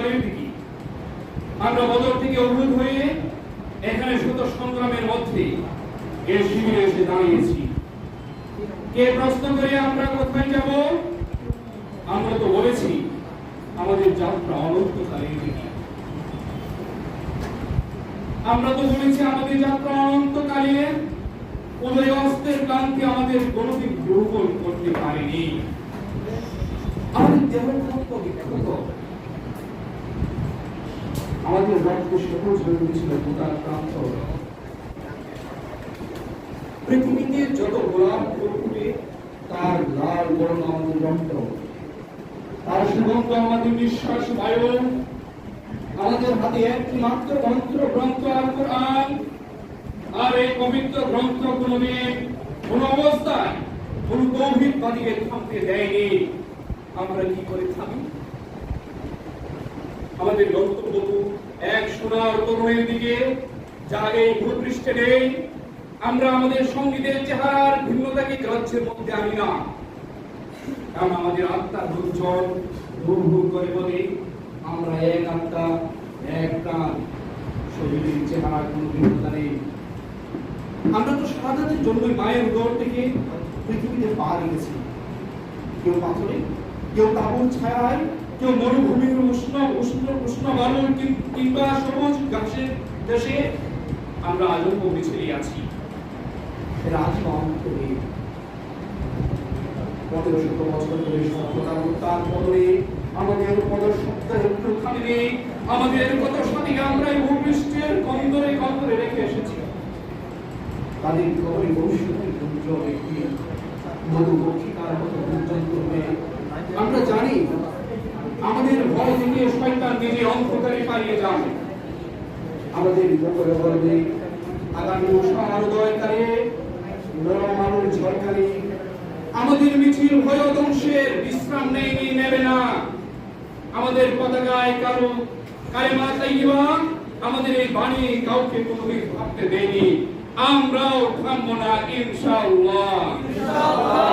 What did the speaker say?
অনন্তকালের দিকে আমরা বদর থেকে অভূত হয়ে এখানে শত সংগ্রামের মধ্যে এ শিবিরে এসে দাঁড়িয়েছি। কে প্রশ্ন করে আমরা কোথায় যাব? আমরা তো বলেছি আমাদের যাত্রা অনন্তকালের দিকে আমরা তো বলেছি আমাদের যাত্রা অনন্তকালের উদয় অস্তের ক্লান্তি আমাদের কোনোদিন দুর্বল করতে পারেনি। আমাদের দেহ আমাদের রক্ত সবুজ হয়ে উঠেছিল গোটা প্রান্ত পৃথিবীতে যত গোলাপ ফুটে তার লাল বর্ণ আমাদের রক্ত। তার সুগন্ধ আমাদের নিঃশ্বাস বায়ু আমাদের হাতে একটি মাত্র মন্ত্র, গ্রন্থ আল কোরআন, আর এই পবিত্র গ্রন্থ কোনদিন কোন অবস্থায় কোন তৌহিদবাদীকে থামতে দেয়নি। আমরা কি করে থামি? আমাদের গন্তব্য এক সোনার তরুণের দিকে যা আগে ভূপৃষ্ঠে নেই। আমরা আমাদের সঙ্গীতের চেহারার ভিন্নতাকে গ্রাহ্যের মধ্যে আনি না। কারণ আমাদের আত্মার উজ্জ্বল ভূ ভূ করে বলে, আমরা এক আত্মা, এক প্রাণ। শরীরের চেহারার কোনো ভিন্নতা নেই। আমরা তো সাধারণের জন্যই মায়ের উদর থেকে পৃথিবীতে পা রেখেছি। কেউ পাথরে, কেউ তাবুর ছায়ায় কেউ মরুভূমির উষ্ণ উষ্ণ উষ্ণ বালুর কিংবা সবুজ ঘাসের দেশে আমরা আজও পৌঁছে আছি। আমাদের রেখে এসেছি। মতো আমাদের ভয় থেকে শয়তান নিজে অন্ধকারে পালিয়ে যায় আমাদের উপরে বলবে আগামী উষার উদয়কালে নরম আলোর ঝলকালে আমাদের মিছিল ভয় ধ্বংসের বিশ্রাম নেয়নি, নেবে না। আমাদের পতাকায় কারও কালেমা তাইবা আমাদের এই বাণী কাউকে কোনোদিন ভাবতে দেয়নি। আমরাও থামবো না ইনশাআল্লাহ ইনশাআল্লাহ।